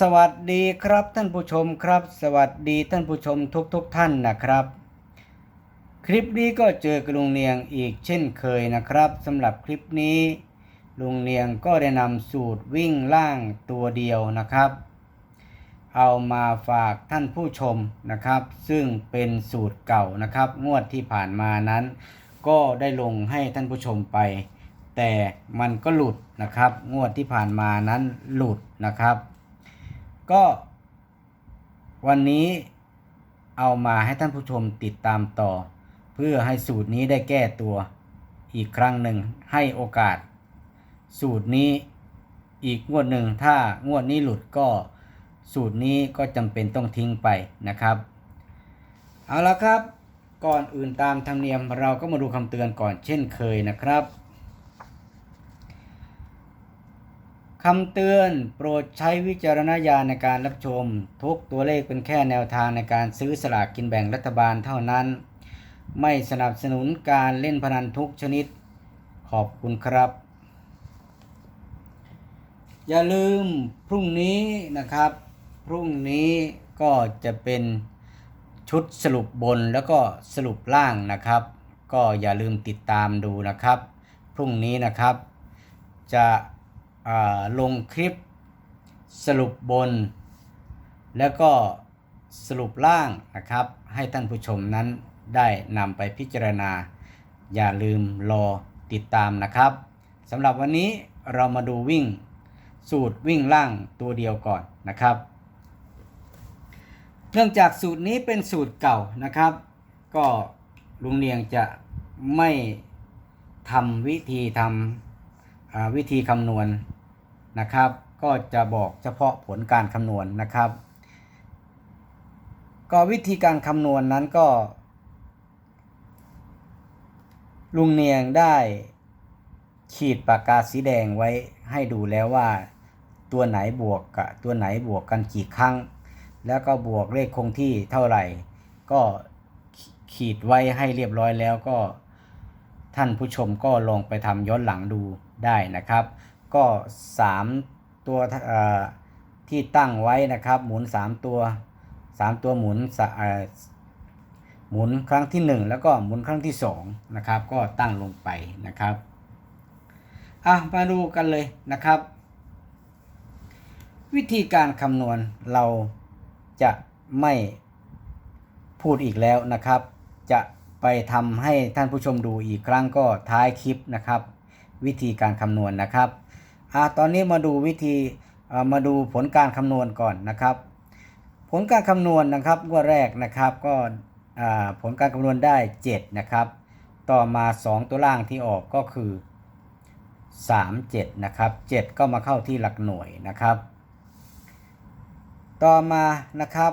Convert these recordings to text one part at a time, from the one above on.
สวัสดีครับท่านผู้ชมครับ สวัสดีท่านผู้ชมทุกๆทท่านนะครับ คลิปนี้ก็เจอกับลุงเนียงอีกเช่นเคยนะครับสำหรับคลิปนี้ ลุงเนียงก็ได้นำสูตรวิ่งล่างตัวเดียวนะครับ เอามาฝากท่านผู้ชมนะครับ ซึ่งเป็นสูตรเก่านะครับ งวดที่ผ่านมานั้น ก็ได้ลงให้ท่านผู้ชมไป แต่มันก็หลุดนะครับ งวดที่ผ่านมานั้นหลุดนะครับ ก็ วันนี้เอามาให้ท่านผู้ชมติดตามต่อ เพื่อให้สูตรนี้ได้แก้ตัวอีกครั้งหนึ่งให้โอกาส สูตรนี้อีกงวดหนึ่งถ้างวดนี้หลุดก็สูตรนี้ก็จำเป็นต้องทิ้งไปนะครับ เอาละครับ ก่อนอื่นตามธรรมเนียมเราก็มาดูคำเตือนก่อนเช่นเคยนะครับ คำเตือนโปรดใช้วิจารณญาณในการรับชม ทุกตัวเลขเป็นแค่แนวทางในการซื้อสลากกินแบ่งรัฐบาลเท่านั้น ไม่สนับสนุนการเล่นพนันทุกชนิด ขอบคุณครับ อย่าลืมพรุ่งนี้นะครับ พรุ่งนี้ก็จะเป็นชุดสรุปบนแล้วก็สรุปล่างนะครับ ก็อย่าลืมติดตามดูนะครับ พรุ่งนี้นะครับ จะ ลงคลิปสรุปบน แล้วก็สรุปล่างนะครับ ให้ท่านผู้ชมนั้นได้นำไปพิจารณา อย่าลืมรอติดตามนะครับสำหรับวันนี้เรามาดูวิ่งสูตรวิ่งล่างตัวเดียวก่อนนะครับ เนื่องจากสูตรนี้เป็นสูตรเก่านะครับ ก็ลุงเนียงจะไม่ทำวิธีทำวิธีคำนวณ นะครับ ก็จะบอกเฉพาะผลการคำนวณนะครับ ก็วิธีการคำนวณนั้นก็ ลุงเนียงได้ขีดปากกาสีแดงไว้ให้ดูแล้วว่า ตัวไหนบวกกับตัวไหนบวกกันกี่ครั้ง แล้วก็บวกเลขคงที่เท่าไหร่ ก็ขีดไว้ให้เรียบร้อยแล้วก็ท่านผู้ชมก็ลองไปทำย้อนหลังดูได้นะครับ ก็ 3 ตัวที่ตั้งไว้นะครับ หมุน 3 ตัว 3 ตัวหมุนหมุนครั้งที่ 1 แล้วก็หมุนครั้งที่2นะครับก็ตั้งลงไปนะครับอะมาดูกันเลยนะครับ วิธีการคำนวณเราจะไม่พูดอีกแล้วนะครับ จะไปทำให้ท่านผู้ชมดูอีกครั้งก็ท้ายคลิปนะครับ วิธีการคำนวณนะครับ อะตอนนี้มาดูวิธีมาดูผลการคำนวณก่อนนะครับ ผลการคำนวณนะครับงวดแรกนะครับก็ผลการคำนวณได้ 7 นะครับ ต่อมา 2 ตัวล่างที่ออกก็คือ 3 7 นะครับ 7 ก็มาเข้าที่หลักหน่วยนะครับ ต่อมานะครับ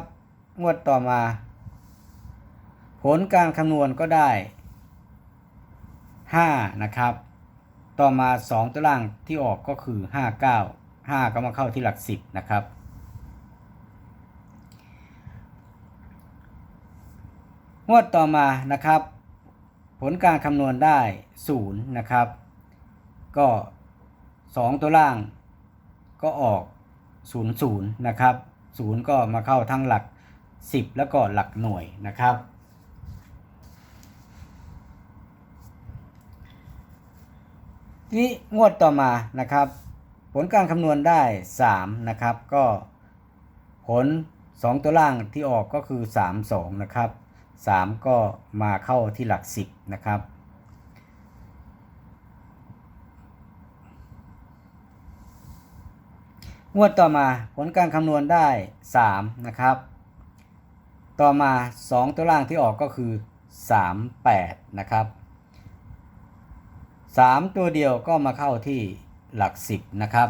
งวดต่อมา ผลการคำนวณก็ได้ 5 นะครับ ต่อมา 2 ตัวล่างที่ออกก็คือ 5 9 5 ก็มาเข้าที่หลัก 10 นะครับ งวดต่อมานะครับ ผลการคำนวณได้ 0 นะครับ ก็ 2 ตัวล่างก็ออก 0 0 นะครับ 0 ก็มาเข้าทั้งหลัก 10 แล้วก็หลักหน่วยนะครับ นี้งวดต่อมานะครับ ผลการคำนวณได้ 3 นะครับ ก็ผล 2 ตัวล่างที่ออกก็คือ 3 2 นะครับ 3 ก็มาเข้าที่หลัก 10 นะครับ งวดต่อมาผลการคำนวณได้ 3 นะครับ ต่อมา 2 ตัวล่างที่ออกก็คือ 3 8 นะครับ 3 ตัวเดียวก็มาเข้าที่หลัก 10 นะครับ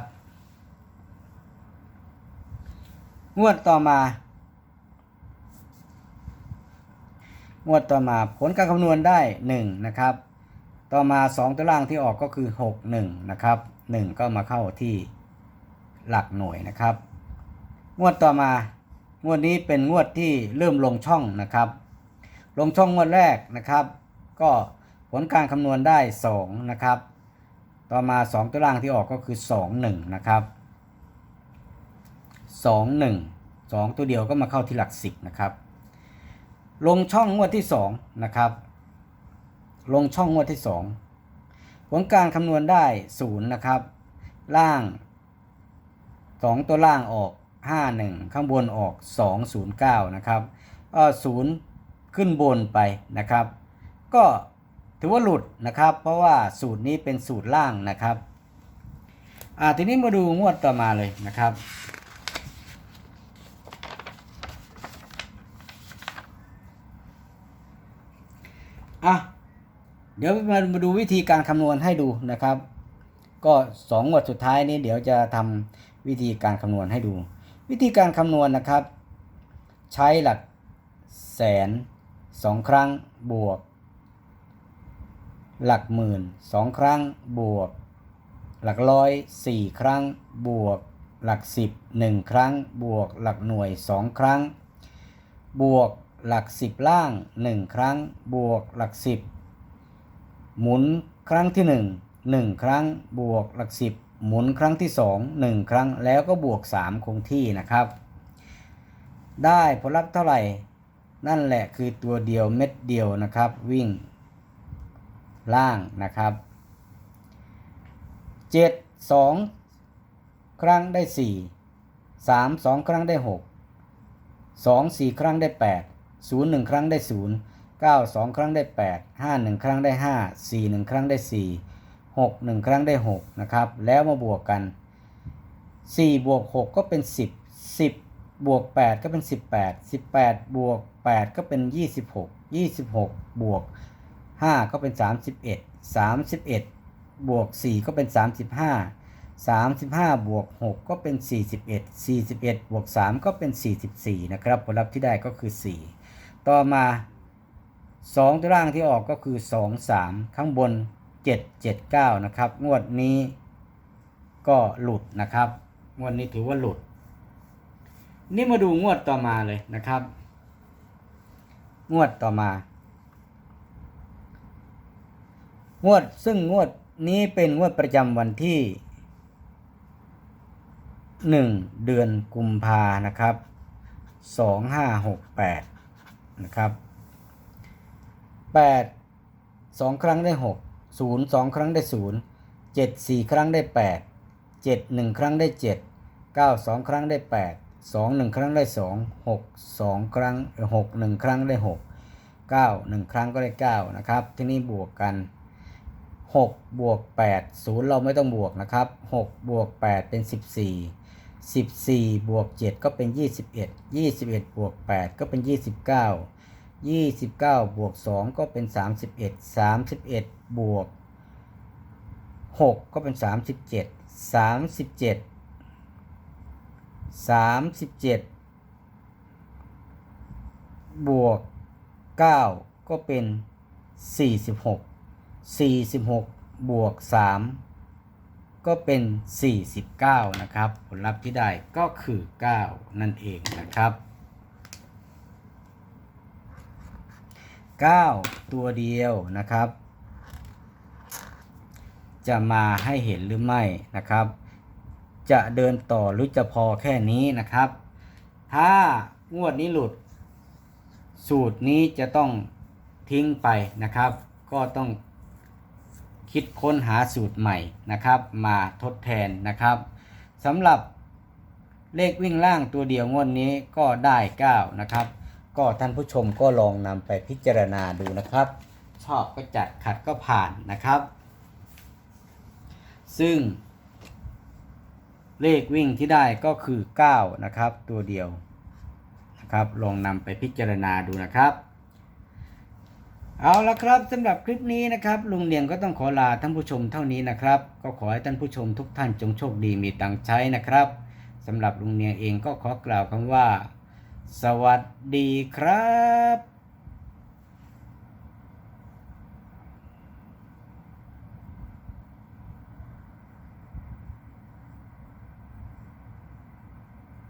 งวดต่อมา งวดต่อมาผลการคำนวณได้ 1 นะครับ ต่อมา 2 ตัวล่างที่ออกก็คือ 6 1 นะครับ 1 ก็มาเข้าที่หลักหน่วยนะครับ งวดต่อมางวดนี้เป็นงวดที่เริ่มลงช่องนะครับ ลงช่องงวดแรกนะครับ ก็ ผลการคำนวณได้ 2 นะครับ ต่อมา 2 ตัวล่างที่ออกก็คือ 2 1 นะครับ 2 1 2 ตัวเดียวก็มาเข้าที่หลัก 10 นะครับ ลงช่องงวดที่ 2 นะครับ ลงช่องงวดที่ 2 ผลการคำนวณได้ 0 นะครับ ล่าง 2 ตัวล่างออก 51 ข้างบนออก 209 นะครับก็0ขึ้นบนไปนะครับ ก็ ถือว่าหลุดนะครับ เพราะว่าสูตรนี้เป็นสูตรล่างนะครับอ่าทีนี้มาดูงวดต่อมาเลยนะครับอะเดี๋ยวมามาดูวิธีการคำนวณให้ดูนะครับ ก็สองงวดสุดท้ายนี้เดี๋ยวจะทำวิธีการคำนวณให้ดู วิธีการคำนวณนะครับ ใช้หลักแสนสองครั้งบวก หลักหมื่นสองครั้งบวก หลักร้อยสี่ครั้งบวก หลักสิบหนึ่งครั้งบวก หลักหน่วยสองครั้ง บวกหลักสิบล่างหนึ่งครั้งบวกหลักสิบหมุนครั้งที่หนึ่งหนึ่งครั้งบวกหลักสิบหมุนครั้งที่สองหนึ่งครั้งแล้วก็บวกสามคงที่นะครับ ได้ผลลัพธ์เท่าไหร่นั่นแหละคือตัวเดียวเม็ดเดียวนะครับ วิ่ง ล่างนะครับเจ็ดสองครั้งได้สี่สามสองครั้งได้หกสองสี่ครั้งได้แปดศูนย์หนึ่งครั้งได้ศูนย์เก้าสองครั้งได้แปดห้าหนึ่งครั้งได้ห้าสี่หนึ่งครั้งได้สี่หกหนึ่งครั้งได้หกนะครับ แล้วมาบวกกันสี่บวกหกก็เป็นสิบสิบบวกแปดก็เป็นสิบแปดสิบแปดบวกแปดก็เป็นยี่สิบหกยี่สิบหกบวก 5 ก็เป็น 31 31 บวก 4 ก็เป็น 35 35 บวก 6 ก็เป็น 41 41 บวก 3 ก็เป็น 44 นะครับ ผลลัพธ์ที่ได้ก็คือ 4 ต่อมา 2 ตัวล่างที่ออกก็คือ 2 3 ข้างบน 7 7 9 นะครับ งวดนี้ก็หลุดนะครับ งวดนี้ถือว่าหลุด นี่มาดูงวดต่อมาเลยนะครับ งวดต่อมา งวดซึ่งงวดนี้เป็นงวดประจำวันที่ 1 เดือนกุมภานะครับ 2568 นะครับ 8 2 ครั้งได้ 6 0 2 ครั้งได้ 0 7 4 ครั้งได้ 8 7 1 ครั้งได้ 7 9 2 ครั้งได้ 8 2 1 ครั้งได้ 2 6 2 ครั้ง 6 1 ครั้งได้ 6 9 1 ครั้งก็ได้ 9 นะครับ ที่นี่บวกกัน 6บวก8 0 เราไม่ต้องบวกนะครับ6บวก8 เป็น 14 14 บวก 7 ก็เป็น 21 21 บวก 8 ก็เป็น 29 29 บวก 2 ก็เป็น 31 31 บวก 6 ก็เป็น 37 37 37 บวก 9 ก็เป็น 46 46 บวก 3 ก็เป็น 49 นะครับ ผลลัพธ์ที่ได้ก็คือ 9 นั่นเองนะครับ 9 ตัวเดียวนะครับ จะมาให้เห็นหรือไม่นะครับ จะเดินต่อหรือจะพอแค่นี้นะครับ ถ้างวดนี้หลุด สูตรนี้จะต้องทิ้งไปนะครับ ก็ต้อง คิดค้นหาสูตรใหม่นะครับ มาทดแทนนะครับสำหรับเลขวิ่งล่างตัวเดียวงวดนี้ก็ได้9นะครับก็ท่านผู้ชมก็ลองนำไปพิจารณาดูนะครับ ชอบก็จัดขัดก็ผ่านนะครับ ซึ่ง เลขวิ่งที่ได้ก็คือ 9 นะครับ ตัวเดียวนะครับลองนำไปพิจารณาดูนะครับ เอาละครับสำหรับคลิปนี้นะครับ ลุงเนียงก็ต้องขอลาท่านผู้ชมเท่านี้นะครับ ก็ขอให้ท่านผู้ชมทุกท่านจงโชคดีมีตังใช้นะครับสำหรับลุงเนียงเองก็ขอกล่าวคำว่า สวัสดีครับ